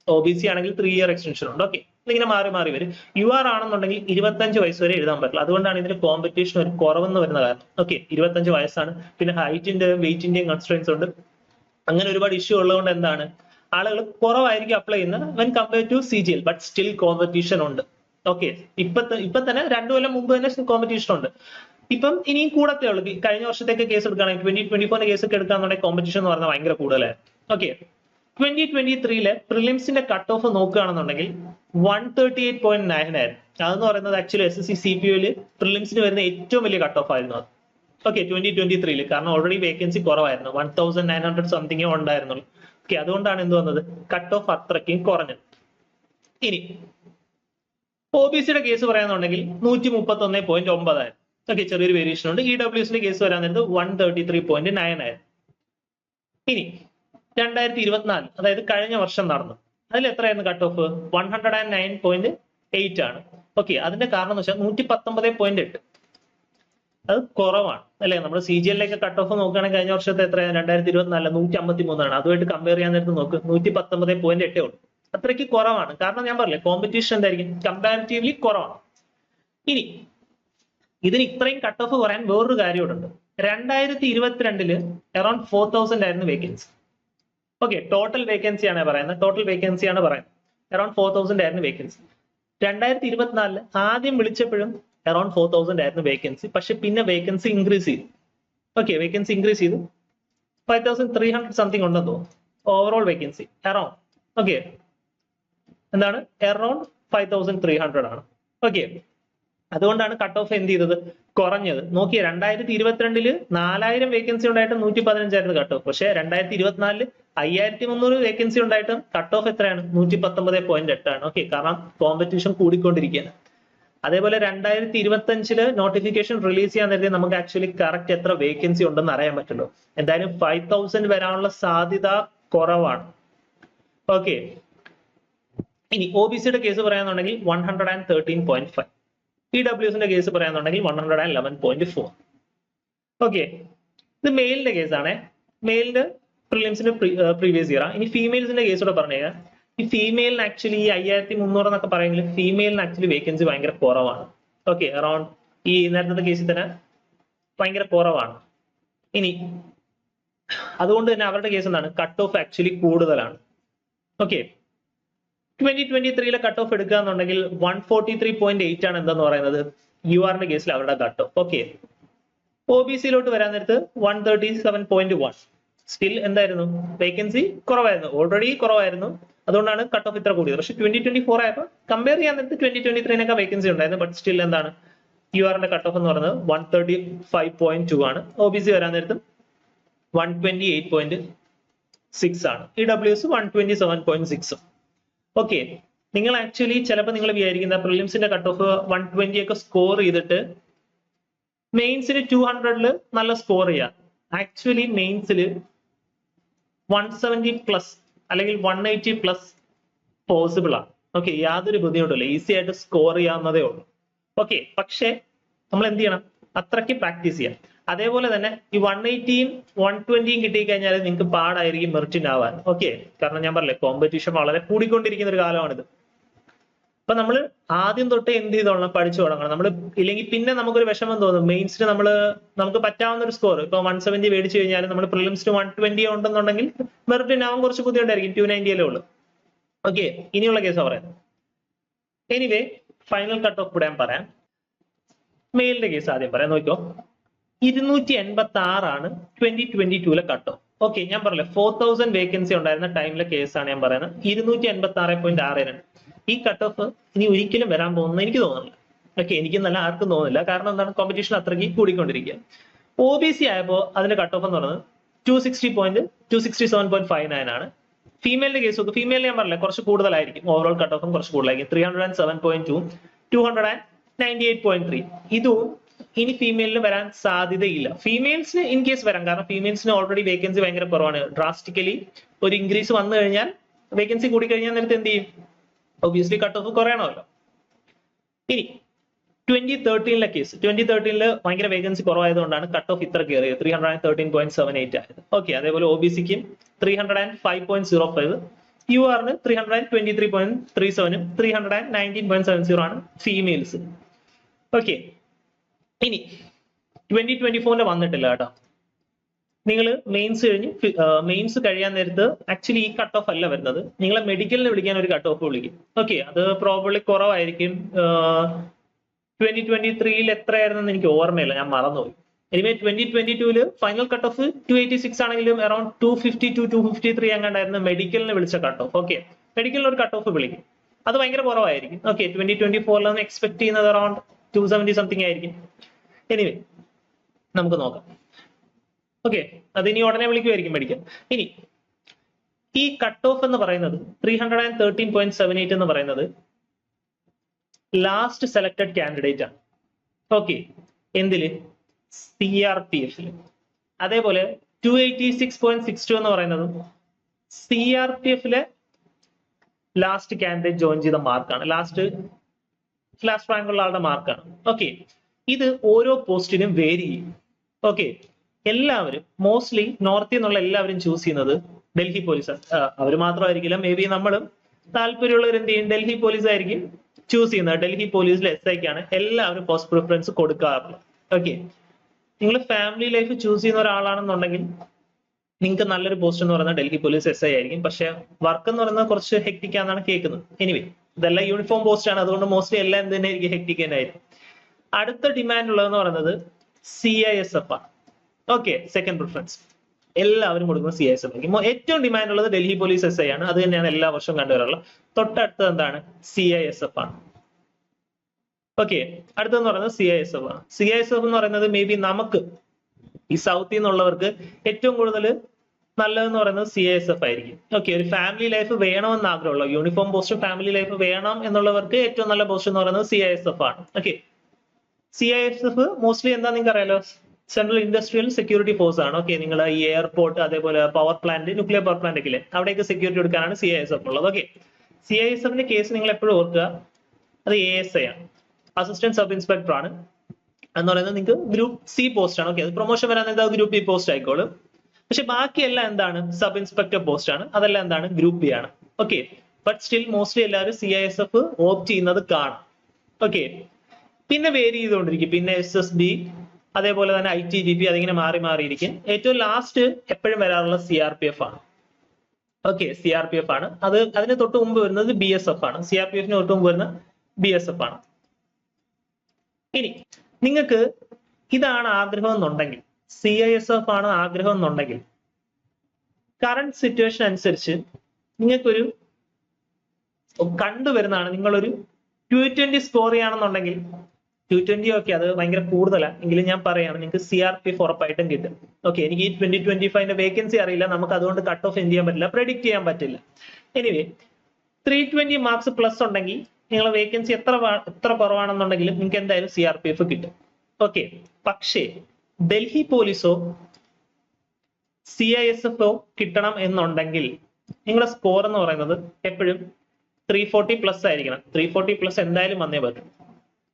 Speaker 1: ഒ ബി സി ആണെങ്കിൽ ത്രീ ഇയർ എക്സ്റ്റൻഷൻ ഉണ്ട്. ഓക്കെ ഇതിങ്ങനെ മാറി മാറി വരും. യു ആർ ആണെന്നുണ്ടെങ്കിൽ ഇരുപത്തഞ്ച് വയസ്സ് വരെ എഴുതാൻ പറ്റില്ല. അതുകൊണ്ടാണ് ഇതിന് കോമ്പറ്റീഷൻ ഒരു കുറവെന്ന് വരുന്ന കാരണം. ഓക്കെ ഇരുപത്തഞ്ച് വയസ്സാണ്. പിന്നെ ഹൈറ്റിന്റെയും വെയിറ്റിന്റെയും കൺസ്ട്രൻസ് ഉണ്ട്. അങ്ങനെ ഒരുപാട് ഇഷ്യൂ ഉള്ളതുകൊണ്ട് എന്താണ്? ആളുകൾ കുറവായിരിക്കും അപ്ലൈ ചെയ്യുന്നത് when compare to C G L but still competition ഉണ്ട്. ഓക്കെ ഇപ്പൊ ഇപ്പൊ തന്നെ രണ്ടു കൊല്ലം മുമ്പ് തന്നെ കോമ്പറ്റീഷൻ ഉണ്ട്. ഇപ്പം ഇനിയും കൂടത്തേ ഉള്ളൂ. കഴിഞ്ഞ വർഷത്തേക്ക് കേസ് എടുക്കുകയാണെങ്കിൽ ട്വന്റി ട്വന്റി ഫോറിന്റെ കേസ് ഒക്കെ എടുക്കാന്നുണ്ടെങ്കിൽ കോമ്പറ്റീഷൻ എന്ന് പറഞ്ഞാൽ ഭയങ്കര കൂടുതലായിരുന്നു. ഓക്കെ ട്വന്റി ട്വന്റി ത്രീയിലെ പ്രിലിംസിന്റെ കട്ട് ഓഫ് നോക്കുകയാണെന്നുണ്ടെങ്കിൽ one thirty eight point nine ആയിരുന്നു. അതെന്ന് പറയുന്നത് actually S S C C P you'll പ്രിലിംസിന് വരുന്ന ഏറ്റവും വലിയ കട്ട് ഓഫ് ആയിരുന്നു അത്. ഓക്കെ ട്വന്റി ട്വന്റി ത്രീയിൽ കാരണം ഓൾറെഡി വേക്കൻസി കുറവായിരുന്നു. വൺ തൗസൻഡ് നയൻ ഹൺഡ്രഡ് സംതിങ്ങേ ഉണ്ടായിരുന്നുള്ളൂ. ഓക്കെ അതുകൊണ്ടാണ് എന്ത് വന്നത്? കട്ട് ഓഫ് അത്രയ്ക്കും കുറഞ്ഞത്. ഇനി ഒ ബി സിയുടെ കേസ് പറയാന്നുണ്ടെങ്കിൽ നൂറ്റി മുപ്പത്തി ഒന്ന് പോയിന്റ് ഒമ്പതായിരുന്നു. ഓക്കെ ചെറിയൊരു വേരിയേഷൻ ഉണ്ട്. ഇ ഡബ്ല്യുസിന്റെ കേസ് വരാൻ നേരത്ത് one thirty three point nine ആയിരുന്നു. ഇനി രണ്ടായിരത്തി ഇരുപത്തിനാല് അതായത് കഴിഞ്ഞ വർഷം നടന്നു. അതിൽ എത്രയായിരുന്നു cut off one hundred and nine point eight ആണ്. ഓക്കെ അതിന്റെ കാരണം എന്ന് വെച്ചാൽ നൂറ്റി പത്തൊമ്പത് പോയിന്റ് എട്ട്. അത് കുറവാണ് അല്ലെ? നമ്മൾ സി ജി എല്ലിലേക്ക് കട്ട് ഓഫ് നോക്കുകയാണെങ്കിൽ കഴിഞ്ഞ വർഷത്തെ എത്രയാണ്? രണ്ടായിരത്തി ഇരുപത്തിനാല് നൂറ്റി അമ്പത്തി മൂന്നാണ് അതുമായിട്ട് കമ്പയർ ചെയ്യാൻ നേരത്ത് നോക്ക് നൂറ്റി പത്തൊമ്പത് പോയിന്റ് എട്ടേ ഉള്ളൂ. അത്രയ്ക്ക് കുറവാണ്. കാരണം ഞാൻ പറഞ്ഞില്ലേ കോമ്പറ്റീഷൻ എന്തായിരിക്കും? കമ്പാരിറ്റീവ്ലി കുറവാണ്. ഇനി ഇതിന് ഇത്രയും കട്ട് ഓഫ് പറയാൻ വേറൊരു കാര്യം ഉണ്ട് രണ്ടായിരത്തി ഇരുപത്തിരണ്ടിൽ അറൌണ്ട് ഫോർ തൗസൻഡ് ആയിരുന്നു വേക്കൻസി ഓക്കെ ടോട്ടൽ വേക്കൻസി ആണ് പറയുന്നത്. ടോട്ടൽ വേക്കൻസി ആണ് പറയുന്നത്. അറൌണ്ട് ഫോർ തൗസൻഡ് ആയിരുന്നു വേക്കൻസി രണ്ടായിരത്തി ഇരുപത്തിനാലിൽ ആദ്യം വിളിച്ചപ്പോഴും അറൌണ്ട് ഫോർ തൗസൻഡ് ആയിരുന്നു വേക്കൻസി പക്ഷെ പിന്നെ വേക്കൻസി ഇൻക്രീസ് ചെയ്തു. ഓക്കെ വേക്കൻസി ഇൻക്രീസ് ചെയ്തു. Five thousand three hundred something ഉണ്ടെന്ന് തോന്നുന്നു. ഓവറോൾ വേക്കൻസി അറൌണ്ട് ഓക്കെ എന്താണ്? Around five thousand three hundred ആണ്. ഓക്കെ അതുകൊണ്ടാണ് കട്ട് ഓഫ് എന്ത് ചെയ്തത്? കുറഞ്ഞത്. നോക്കിയേ രണ്ടായിരത്തി ഇരുപത്തിരണ്ടിൽ നാലായിരം വേക്കൻസി ഉണ്ടായിട്ട് നൂറ്റി പതിനഞ്ചായിരുന്നു കട്ട് ഓഫ് പക്ഷേ രണ്ടായിരത്തി ഇരുപത്തിനാലിൽ അയ്യായിരത്തി മുന്നൂറ് വേക്കൻസി ഉണ്ടായിട്ടും കട്ട് ഓഫ് എത്രയാണ്? നൂറ്റി പത്തൊമ്പത് പോയിന്റ് എട്ടാണ് ഓക്കെ കാരണം കോമ്പറ്റീഷൻ കൂടിക്കൊണ്ടിരിക്കുകയാണ്. അതേപോലെ രണ്ടായിരത്തി ഇരുപത്തി അഞ്ചിൽ നോട്ടിഫിക്കേഷൻ റിലീസ് ചെയ്യാൻ നേരത്തെ നമുക്ക് ആക്ച്വലി കറക്റ്റ് എത്ര വേക്കൻസി ഉണ്ടെന്ന് അറിയാൻ പറ്റുള്ളൂ. എന്തായാലും ഫൈവ് തൗസൻഡ് വരാനുള്ള സാധ്യത കുറവാണ്. ഓക്കെ ഇനി ഒ ബി സിയുടെ case പറയാന്നുണ്ടെങ്കിൽ one hundred and thirteen point five P ഡബ്ല്യുസിന്റെ case പറയാന്നുണ്ടെങ്കിൽ one hundred and eleven point four okay ഇത് മെയിലിന്റെ കേസാണേ മെയിലിന്റെ പ്രിലിംസിന്റെ പ്രീവിയസ് ഇയർ ഇനി ഫീമെയിൽസിന്റെ കേസ് കൂടെ പറഞ്ഞു കഴിഞ്ഞാൽ ഈ ഫീമെയിലിന് ആക്ച്വലി ഈ അയ്യായിരത്തി മുന്നൂറ് എന്നൊക്കെ പറയുമെങ്കിൽ ഫീമെയിലിന് ആക്ച്വലി വേക്കൻസി ഭയങ്കര കുറവാണ്. ഓക്കെ അറൌണ്ട് ഈ നേരത്തെ കേസിൽ തന്നെ ഭയങ്കര കുറവാണ്. ഇനി അതുകൊണ്ട് തന്നെ അവരുടെ കേസ് എന്താണ്? കട്ട് ഓഫ് ആക്ച്വലി കൂടുതലാണ്. ഓക്കെ ട്വന്റി ട്വന്റി ത്രീയിലെ കട്ട് ഓഫ് എടുക്കുക എന്നുണ്ടെങ്കിൽ one forty three point eight ആണ് എന്താന്ന് പറയുന്നത്? യു ആറിന്റെ കേസിൽ അവരുടെ cut off okay O B സിയിലോട്ട് വരാൻ നേരത്ത് one thirty seven point one still എന്തായിരുന്നു? വേക്കൻസി കുറവായിരുന്നു. ഓൾറെഡി കുറവായിരുന്നു. അതുകൊണ്ടാണ് കട്ട് ഓഫ് ഇത്ര കൂടിയത്. പക്ഷെ ട്വന്റി ട്വന്റി ഫോർ ആയപ്പോൾ കമ്പയർ ചെയ്യാൻ നേരത്ത് ട്വന്റി ട്വന്റി ത്രീനൊക്കെ വേക്കൻസി ഉണ്ടായിരുന്നു. ബട്ട് സ്റ്റിൽ എന്താണ്? യു ആറിന്റെ കട്ട് ഓഫ് എന്ന് പറയുന്നത് one thirty five point two ആണ്. ഒ ബി സി വരാൻ നേരത്തും one twenty eight point six ആണ്. E W S one twenty seven point സിക്സും ഓക്കെ നിങ്ങൾ ആക്ച്വലി ചിലപ്പോൾ നിങ്ങൾ വിചാരിക്കുന്ന പ്രിലിംസിന്റെ കട്ട് ഓഫ് വൺ ട്വന്റി ഒക്കെ സ്കോർ ചെയ്തിട്ട് മെയിൻസിന് ടു ഹൺഡ്രഡിൽ നല്ല സ്കോർ ചെയ്യാം. ആക്ച്വലി മെയിൻസിൽ വൺ സെവന്റി പ്ലസ് അല്ലെങ്കിൽ വൺ എയ്റ്റി പ്ലസ് പോസിബിൾ ആണ്. ഓക്കെ യാതൊരു ബുദ്ധിമുട്ടില്ല ഈസി ആയിട്ട് സ്കോർ ചെയ്യാവുന്നതേ ഉള്ളൂ. ഓക്കെ പക്ഷേ നമ്മൾ എന്ത് ചെയ്യണം? അത്രയ്ക്ക് പ്രാക്ടീസ് ചെയ്യാം. അതേപോലെ തന്നെ ഈ വൺ എയ്റ്റിയും വൺ ട്വന്റിയും കിട്ടിക്കഴിഞ്ഞാൽ നിങ്ങൾക്ക് പാടായിരിക്കും മെറിറ്റിന് ആവാൻ. ഓക്കെ കാരണം ഞാൻ പറഞ്ഞില്ലേ കോമ്പറ്റീഷൻ വളരെ കൂടിക്കൊണ്ടിരിക്കുന്ന ഒരു കാലമാണിത്. അപ്പൊ നമ്മൾ ആദ്യം തൊട്ടേ എന്ത് ചെയ്തോളണം? പഠിച്ചു തുടങ്ങണം. നമ്മൾ ഇല്ലെങ്കിൽ പിന്നെ നമുക്കൊരു വിഷമം തോന്നും. മെയിൻസിന് നമ്മൾ നമുക്ക് പറ്റാവുന്ന ഒരു സ്കോർ ഇപ്പൊ വൺ സെവന്റി മേടിച്ചു കഴിഞ്ഞാൽ നമ്മൾ പ്രിലിംസിന് വൺ ട്വന്റി ഉണ്ടെന്നുണ്ടെങ്കിൽ മെറിറ്റ് ആവാൻ കുറച്ച് ബുദ്ധിമുട്ടായിരിക്കും. ടു നയന്റിയിലേ ഉള്ളൂ. ഓക്കെ ഇനിയുള്ള കേസ് പറയുന്നത്. എനിവേ ഫൈനൽ കട്ട് ഓഫ് കൂടെ പറയാം. മെയിലിന്റെ കേസ് ആദ്യം പറയാം. നോക്കിയോ ഇരുന്നൂറ്റി എൺപത്തി ആറാണ് ട്വന്റി ട്വന്റി ടൂലെ കട്ട് ഓഫ് ഓക്കെ ഞാൻ പറഞ്ഞില്ലേ ഫോർ തൗസൻഡ് വേക്കൻസി ഉണ്ടായിരുന്ന ടൈമിലെ കേസാണ് ഞാൻ പറയുന്നത്. ഇരുന്നൂറ്റി എൺപത്തി ആറ് പോയിന്റ് ആറ് രണ്ട്. ഈ കട്ട് ഓഫ് ഇനി ഒരിക്കലും വരാൻ പോകുന്ന എനിക്ക് തോന്നുന്നില്ല. ഓക്കെ എനിക്ക് നല്ല ആർക്കും തോന്നുന്നില്ല. കാരണം എന്താണ്? കോമ്പറ്റീഷൻ അത്രയ്ക്ക് കൂടിക്കൊണ്ടിരിക്കുക. ഒ ബി സി ആയപ്പോൾ അതിന്റെ കട്ട് ഓഫ് എന്ന് പറയുന്നത് two sixty point two sixty seven point five nine ആണ്. ഫീമെയിലിന്റെ കേസ് നോക്കുക ഫീമെയിൽ ഞാൻ പറഞ്ഞില്ല കുറച്ച് കൂടുതലായിരിക്കും. ഓവറോൾ കട്ട് ഓഫും കുറച്ച് കൂടുതലായിരിക്കും. Three hundred and seven point two two hundred and ninety eight point three ഇതും ഇനി ഫീമെയിലിന് വരാൻ സാധ്യതയില്ല. ഫീമെയിൽസിന് ഇൻ കേസ് വരാം. കാരണം ഫീമെയിൽസിന് ഓൾറെഡി വേക്കൻസി ഭയങ്കര കുറവാണ്. ഡ്രാസ്റ്റിക്കലി ഒരു ഇൻക്രീസ് വന്നു കഴിഞ്ഞാൽ വേക്കൻസി കൂടി കഴിഞ്ഞാൽ നേരത്തെ എന്ത് ചെയ്യും? ഒബിയസ്ലി കട്ട് ഓഫ് കുറയണമല്ലോ. ഇനി ട്വന്റി തേർട്ടീനിലെ കേസ് ട്വന്റി തേർട്ടീനിൽ ഭയങ്കര വേക്കൻസി കുറവായതുകൊണ്ടാണ് കട്ട് ഓഫ് ഇത്ര കയറിയത്. Three hundred and thirteen point seven eight ആയത് ഓക്കെ അതേപോലെ O B സിക്കും three hundred and five point zero five U ആറിന് three hundred and twenty three point three സെവനും three hundred and nineteen point seven zero ആണ് females okay ഇനി twenty twenty ഫോറിന് വന്നിട്ടില്ല കേട്ടോ. നിങ്ങൾ mains കഴിഞ്ഞ് മെയിൻസ് കഴിയാൻ നേരത്ത് ആക്ച്വലി ഈ കട്ട് ഓഫ് അല്ല വരുന്നത്. നിങ്ങളെ മെഡിക്കലിന് വിളിക്കാൻ ഒരു കട്ട് ഓഫ് വിളിക്കും. ഓക്കെ അത് പ്രോബ്ലി കുറവായിരിക്കും. ട്വന്റി ട്വന്റി ത്രീയിൽ എത്രയായിരുന്നു എനിക്ക് ഓർമ്മയില്ല. ഞാൻ മറന്നുപോയി. Anyway twenty twenty tool final cut off two eighty six ആണെങ്കിലും around two fifty two two fifty three എങ്ങാണ്ടായിരുന്നു മെഡിക്കലിന് വിളിച്ച കട്ട് ഓഫ് ഓക്കെ മെഡിക്കലിന് ഒരു കട്ട് ഓഫ് വിളിക്കും. അത് ഭയങ്കര കുറവായിരിക്കും. ഓക്കെ ട്വന്റി ട്വന്റി ഫോറിലാണ് എക്സ്പെക്ട് ചെയ്യുന്നത് അറൌണ്ട് ടു സെവന്റി സംതിങ് ആയിരിക്കും. എനിവേ നമുക്ക് നോക്കാം. ഓക്കെ അത് ഇനി ഉടനെ വിളിക്കുമായിരിക്കും പഠിക്കാം. ഇനി ഈ കട്ട് ഓഫ് എന്ന് പറയുന്നത് three hundred and thirteen point seven eight എന്ന് പറയുന്നത് ലാസ്റ്റ് സെലക്ടഡ് കാൻഡിഡേറ്റ് ആണ്. ഓക്കെ എന്തിൽ? സി ആർ പി എഫിൽ അതേപോലെ two eighty six point six two എന്ന് പറയുന്നത് സി ആർ പി എഫിലെ ലാസ്റ്റ് കാൻഡിഡേറ്റ് ജോയിൻ ചെയ്ത മാർക്കാണ് ലാസ്റ്റ് ലാസ്റ്റ് റാങ്ക് ഉള്ള ആളുടെ മാർക്കാണ് ഓക്കെ ഇത് ഓരോ പോസ്റ്റിനും വേരി ചെയ്യും. ഓക്കെ എല്ലാവരും മോസ്റ്റ്ലി നോർത്തിൽ നിന്നുള്ള എല്ലാവരും ചൂസ് ചെയ്യുന്നത് ഡൽഹി പോലീസ് അവർ മാത്രമായിരിക്കില്ല. മേ ബി നമ്മളും താല്പര്യമുള്ളവർ എന്ത് ചെയ്യും? ഡൽഹി പോലീസ് ആയിരിക്കും ചൂസ് ചെയ്യുന്നത്. ഡൽഹി പോലീസിൽ എസ് ഐക്കാണ് എല്ലാവരും പോസ്റ്റ് പ്രിഫറൻസ് കൊടുക്കാറുള്ളത്. ഓക്കെ നിങ്ങൾ ഫാമിലി ലൈഫ് ചൂസ് ചെയ്യുന്ന ഒരാളാണെന്നുണ്ടെങ്കിൽ നിങ്ങൾക്ക് നല്ലൊരു പോസ്റ്റ് എന്ന് പറയുന്നത് ഡൽഹി പോലീസ് എസ് ഐ ആയിരിക്കും. പക്ഷെ വർക്ക് എന്ന് പറയുന്നത് കുറച്ച് ഹെക്ടിക്കാന്നാണ് കേൾക്കുന്നത്. എനിവേ ഇതെല്ലാം യൂണിഫോം പോസ്റ്റ് ആണ്. അതുകൊണ്ട് മോസ്റ്റ്ലി എല്ലാം എന്ത് തന്നെ ആയിരിക്കും അടുത്ത ഡിമാൻഡ് ഉള്ളതെന്ന് പറയുന്നത് സി ഐ എസ് എഫ് ആണ്. ഓക്കെ സെക്കൻഡ് പ്രിഫറൻസ് എല്ലാവരും കൊടുക്കുന്നത് സി എസ് എഫ് ഏറ്റവും ഡിമാൻഡ് ഉള്ളത് ഡൽഹി പോലീസ് എസ് ഐ ആണ്. അത് തന്നെയാണ് എല്ലാ വർഷവും കണ്ടുവരാറുള്ളത്. തൊട്ടടുത്തത് എന്താണ്? സി ഐ എസ് എഫ് ആണ്. ഓക്കെ അടുത്തെന്ന് പറയുന്നത് സി ഐ എസ് എഫ് ആണ്. സി ഐ എസ് എഫ് എന്ന് പറയുന്നത് മേ ബി നമുക്ക് ഈ സൗത്തിൽ നിന്നുള്ളവർക്ക് ഏറ്റവും കൂടുതൽ നല്ലതെന്ന് പറയുന്നത് സി എസ് എഫ് ആയിരിക്കും. ഓക്കെ ഒരു ഫാമിലി ലൈഫ് വേണമെന്ന് ആഗ്രഹമുള്ള യൂണിഫോം പോസ്റ്റ് ഫാമിലി ലൈഫ് വേണം എന്നുള്ളവർക്ക് ഏറ്റവും നല്ല പോസ്റ്റ് എന്ന് പറയുന്നത് സി എസ് എഫ് ആണ്. Okay C S F mostly എന്താ നിങ്ങൾക്ക് അറിയാലോ സെൻട്രൽ ഇൻഡസ്ട്രിയൽ സെക്യൂരിറ്റി ഫോഴ്സ് ആണ്. ഓക്കെ നിങ്ങൾ ഈ എയർപോർട്ട് അതേപോലെ power plant nuclear power plant ഒക്കെ ഇല്ലേ? അവിടെയൊക്കെ സെക്യൂരിറ്റി കൊടുക്കാനാണ് സി ഐ എസ് എഫ് ഉള്ളത്. ഓക്കെ സി ഐ എസ് എഫിന്റെ കേസ് നിങ്ങൾ എപ്പോഴും ഓർക്കുക. അത് എ എസ് ഐ ആണ്. അസിസ്റ്റന്റ് സബ് ഇൻസ്പെക്ടർ ആണ്. എന്ന് പറയുന്നത് നിങ്ങൾക്ക് ഗ്രൂപ്പ് സി പോസ്റ്റ് ആണ്. ഓക്കെ അത് പ്രൊമോഷൻ വരാൻ നേരത്തെ ഗ്രൂപ്പ് ബി പോസ്റ്റ് ആയിക്കോളും. പക്ഷെ ബാക്കിയെല്ലാം എന്താണ്? സബ് ഇൻസ്പെക്ടർ പോസ്റ്റ് ആണ്. അതെല്ലാം എന്താണ്? ഗ്രൂപ്പ് ബി ആണ്. ഓക്കെ ബട്ട് സ്റ്റിൽ മോസ്റ്റ്ലി എല്ലാവരും C I S F opt ചെയ്യുന്നത് കാണാം. ഓക്കെ പിന്നെ വേരി ചെയ്തുകൊണ്ടിരിക്കും. പിന്നെ എസ് എസ് ബി അതേപോലെ തന്നെ ഐ ടി ജി പി അതിങ്ങനെ മാറി മാറിയിരിക്കും. ഏറ്റവും ലാസ്റ്റ് എപ്പോഴും വരാറുള്ള സി ആർ പി എഫ് ആണ്. Okay C R P F ആണ്. അത് അതിന് തൊട്ട് മുമ്പ് വരുന്നത് ബി എസ് എഫ് ആണ്. സി ആർ പി എഫിന് തൊട്ട് മുമ്പ് വരുന്ന ബി എസ് എഫ് ആണ്. ഇനി നിങ്ങൾക്ക് ഇതാണ് ആഗ്രഹം എന്നുണ്ടെങ്കിൽ സി ഐ എസ് എഫ് ആണ് ആഗ്രഹം എന്നുണ്ടെങ്കിൽ കറണ്ട് സിറ്റുവേഷൻ അനുസരിച്ച് നിങ്ങൾക്കൊരു കണ്ടുവരുന്നതാണ്. നിങ്ങളൊരു ടു ട്വന്റി സ്കോർ ചെയ്യുകയാണെന്നുണ്ടെങ്കിൽ ടു ട്വന്റി ഓക്കെ അത് ഭയങ്കര കൂടുതലാണ് എങ്കിലും ഞാൻ പറയാണ് നിങ്ങൾക്ക് സി ആർ പി എഫ് ഉറപ്പായിട്ടും കിട്ടും. ഓക്കെ എനിക്ക് ഈ ട്വന്റി ട്വന്റി ഫൈവിന്റെ വേക്കൻസി അറിയില്ല. നമുക്ക് അതുകൊണ്ട് കട്ട് ഓഫ് എന്ത് ചെയ്യാൻ പറ്റില്ല പ്രെഡിക്ട് ചെയ്യാൻ പറ്റില്ല. Anyway three twenty marks plus ഉണ്ടെങ്കിൽ നിങ്ങളെ വേക്കൻസി എത്ര എത്ര കുറവാണെന്നുണ്ടെങ്കിലും നിങ്ങൾക്ക് എന്തായാലും സി ആർ പി എഫ് കിട്ടും. ഓക്കെ പക്ഷേ ഡൽഹി പോലീസോ സി ഐ എസ് എഫ് കിട്ടണം എന്നുണ്ടെങ്കിൽ നിങ്ങളുടെ സ്കോർ എന്ന് പറയുന്നത് എപ്പോഴും ത്രീ ഫോർട്ടി പ്ലസ് ആയിരിക്കണം. ത്രീ ഫോർട്ടി പ്ലസ് എന്തായാലും വന്നേ പറ്റും.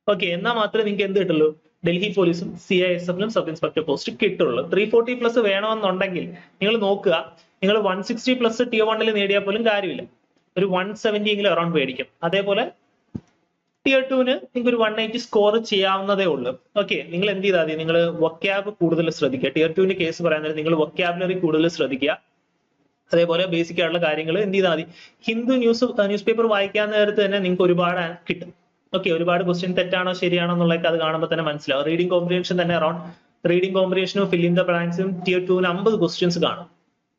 Speaker 1: ഓക്കെ എന്നാൽ മാത്രമേ നിങ്ങൾക്ക് എന്ത് കിട്ടുള്ളൂ? ഡൽഹി പോലീസും സി ഐ എസ് എഫിലും സബ് ഇൻസ്പെക്ടർ പോസ്റ്റ് കിട്ടുള്ളൂ. ത്രീ ഫോർട്ടി പ്ലസ് വേണമെന്നുണ്ടെങ്കിൽ നിങ്ങൾ നോക്കുക നിങ്ങൾ വൺ സിക്സ്റ്റി പ്ലസ് ടി വണ്ണിൽ നേടിയാൽ പോലും കാര്യമില്ല. ഒരു വൺ സെവന്റി എങ്കിലും അറൌണ്ട് മേടിക്കും. അതേപോലെ ടിയർ ടുവിന് നിങ്ങൾക്ക് ഒരു വൺ എയ്റ്റി സ്കോർ ചെയ്യാവുന്നതേ ഉള്ളൂ. ഓക്കെ നിങ്ങൾ എന്ത് ചെയ്താൽ മതി? നിങ്ങൾ വൊക്കാബ് കൂടുതൽ ശ്രദ്ധിക്കുക. ടിയർ ടുവിന്റെ കേസ് പറയാൻ നേരം നിങ്ങൾ വക്യാബിലറി കൂടുതൽ ശ്രദ്ധിക്കുക. അതേപോലെ ബേസിക് ആയിട്ടുള്ള കാര്യങ്ങൾ എന്ത് ചെയ്താൽ മതി? ഹിന്ദു ന്യൂസ് ന്യൂസ് പേപ്പർ വായിക്കാൻ നേരത്ത് തന്നെ നിങ്ങൾക്ക് ഒരുപാട് കിട്ടും. ഓക്കെ ഒരുപാട് ക്വസ്റ്റ്യൻ തെറ്റാണോ ശരിയാണോ എന്നുള്ളതൊക്കെ അത് കാണുമ്പോൾ തന്നെ മനസ്സിലാവും. റീഡിംഗ് കോമ്പിനേഷൻ തന്നെ അറൌണ്ട് റീഡിംഗ് കോമ്പിനേഷനും ഫില്ലിംഗ് ദ ബ്ലാങ്ക്സും ടിയർ ടുവിന് അമ്പത് ക്വസ്റ്റ്യൻസ് കാണും.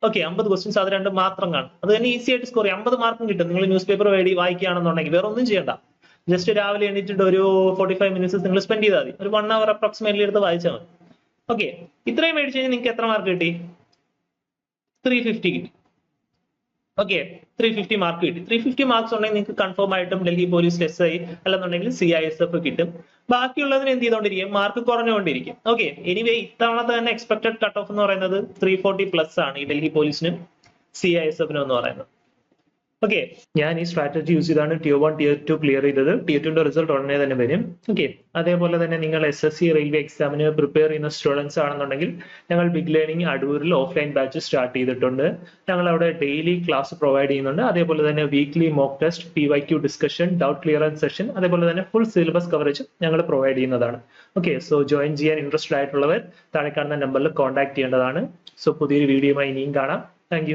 Speaker 1: ഓക്കെ അമ്പത് ക്വസ്റ്റ്യൻസ് അത് രണ്ടും മാത്രം കാണും. അത് തന്നെ ഈസി ആയിട്ട് സ്കോർ അമ്പത് മാർക്കും കിട്ടും. നിങ്ങൾ ന്യൂസ് പേപ്പർ വേണ്ടി വായിക്കുകയാണെന്നുണ്ടെങ്കിൽ വേറെ ഒന്നും ചെയ്യണ്ട. ജസ്റ്റ് രാവിലെ എണീറ്റിട്ട് ഒരു ഫോർട്ടി ഫൈവ് മിനിറ്റ്സ് നിങ്ങൾ സ്പെൻഡ് ചെയ്താൽ മതി. ഒരു വൺ അവർ അപ്രോക്സിമേറ്റ്ലി എടുത്ത് വായിച്ചാൽ മതി. ഓക്കെ ഇത്രയും മേടിച്ചു കഴിഞ്ഞാൽ നിങ്ങൾക്ക് എത്ര മാർക്ക് കിട്ടി? ത്രീ ഫിഫ്റ്റി കിട്ടി. ഓക്കെ ത്രീ ഫിഫ്റ്റി മാർക്ക് കിട്ടി. ത്രീ ഫിഫ്റ്റി മാർക്സ് ഉണ്ടെങ്കിൽ നിങ്ങൾക്ക് കൺഫേം ആയിട്ടും ഡൽഹി പോലീസ് എസ് ഐ അല്ലെന്നുണ്ടെങ്കിൽ സി ഐ എസ് എഫ് കിട്ടും. ബാക്കിയുള്ളതിന് എന്ത് ചെയ്തോണ്ടിരിക്കും? മാർക്ക് കുറഞ്ഞുകൊണ്ടിരിക്കും. ഓക്കെ എനിവേ ഇത്തവണത്തെ തന്നെ എക്സ്പെക്ടഡ് കട്ട് ഓഫ് എന്ന് പറയുന്നത് ത്രീ ഫോർട്ടി പ്ലസ് ആണ് ഈ ഡൽഹി പോലീസിനും സി ഐ എസ് എഫിനും എന്ന് പറയുന്നത്. ഓക്കെ ഞാൻ ഈ സ്ട്രാറ്റജി യൂസ് ചെയ്താണ് tier one tier two clear ചെയ്തത്. ടിയർ ടുന്റെ റിസൾട്ട് ഉടനെ തന്നെ വരും. ഓക്കെ അതേപോലെ തന്നെ നിങ്ങൾ എസ് എസ് സി റെയിൽവേ എക്സാമിന് പ്രിപ്പയർ ചെയ്യുന്ന സ്റ്റുഡൻസ് ആണെന്നുണ്ടെങ്കിൽ ഞങ്ങൾ ബിഗ് ലേണിംഗ് അടൂരിൽ ഓഫ്ലൈൻ ബാച്ച് സ്റ്റാർട്ട് ചെയ്തിട്ടുണ്ട്. ഞങ്ങൾ അവിടെ ഡെയിലി ക്ലാസ് പ്രൊവൈഡ് ചെയ്യുന്നുണ്ട്. അതേപോലെ തന്നെ weekly mock test P Y Q discussion doubt clearance session അതേപോലെ തന്നെ ഫുൾ സിലബസ് കവറേജ് ഞങ്ങൾ പ്രൊവൈഡ് ചെയ്യുന്നതാണ്. ഓക്കെ സോ ജോയിൻ ചെയ്യാൻ ഇൻട്രസ്റ്റഡ് ആയിട്ടുള്ളവർ താഴെ കാണുന്ന നമ്പറിൽ കോൺടാക്ട് ചെയ്യേണ്ടതാണ്. സോ പുതിയൊരു വീഡിയോയുമായി ഇനിയും കാണാം. താങ്ക്